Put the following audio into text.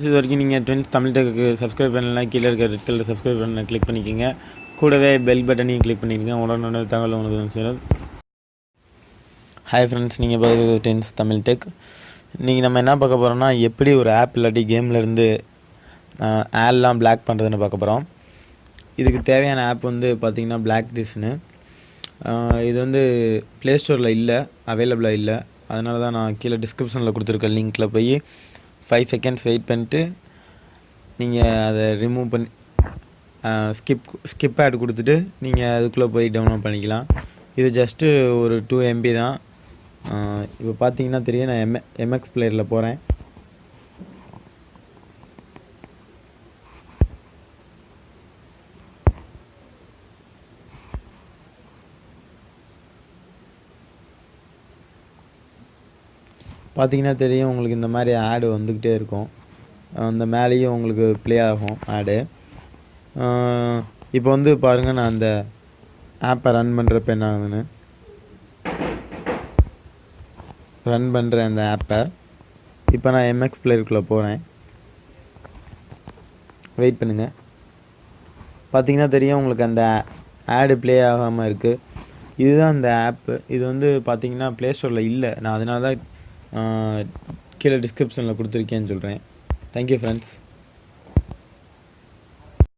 Friends இது வரைக்கும் நீங்கள் ட்வெண்ட்ஸ் தமிழ் டெக்கு சப்ஸ்கிரைப் பண்ணலாம் கீழே இருக்க ரெட் கலர் சப்ஸ்கிரைப் பண்ண கிளிக் பண்ணிக்கோங்க. கூடவே பெல் பட்டனையும் கிளிக் பண்ணிக்கோங்க. உடனே தகவல் உங்களுக்கு சேரும். ஹாய் ஃப்ரெண்ட்ஸ் நீங்கள் பார்க்குறது டென்ஸ் தமிழ் டெக். இன்றைக்கி நம்ம என்ன பார்க்க போகிறோம்னா எப்படி ஒரு ஆப் இல்லாட்டி கேம்லேருந்து ஆட்லாம் பிளாக் பண்ணுறதுன்னு பார்க்க போகிறோம் இதுக்கு தேவையான ஆப் வந்து பார்த்திங்கன்னா பிளாக் திஸ்னு இது வந்து ப்ளே ஸ்டோரில் இல்லை அவைலபிளாக இல்லை. அதனால தான் நான் கீழே டிஸ்கிரிப்ஷனில் கொடுத்துருக்க லிங்க்கில் போய் ஃபைவ் செகண்ட்ஸ் வெயிட் பண்ணிட்டு நீங்கள் அதை ரிமூவ் பண்ணி ஸ்கிப் ஸ்கிப் ஆட் கொடுத்துட்டு நீங்கள் அதுக்குள்ளே போய் டவுன்லோட் பண்ணிக்கலாம். இது ஜஸ்ட்டு ஒரு டூ எம்பி தான். இப்போ பார்த்தீங்கன்னா தெரியும் நான் எம் எம்எக்ஸ் பிளேயரில் போகிறேன் பார்த்தீங்கன்னா தெரியும் உங்களுக்கு இந்த மாதிரி ஆடு வந்துக்கிட்டே இருக்கும். அந்த மேலேயும் உங்களுக்கு ப்ளே ஆகும் ஆடு இப்போ வந்து பாருங்கள் நான் அந்த ஆப்பை ரன் பண்ணுறப்ப என்ன ஆகுதுன்னு. ரன் பண்ணுற அந்த ஆப்பை இப்போ நான் எம்எக்ஸ் பிளேயருக்குள்ளே போகிறேன் வெயிட் பண்ணுங்கள் பார்த்தீங்கன்னா தெரியும் உங்களுக்கு அந்த ஆடு ப்ளே ஆகாமல் இருக்குது இதுதான் அந்த ஆப்பு இது வந்து பார்த்தீங்கன்னா ப்ளே ஸ்டோரில் இல்லை. நான் அதனால தான் கீழே டிஸ்கிரிப்ஷனில் கொடுத்துருக்கேன்னு சொல்கிறேன் தேங்க்யூ ஃப்ரெண்ட்ஸ்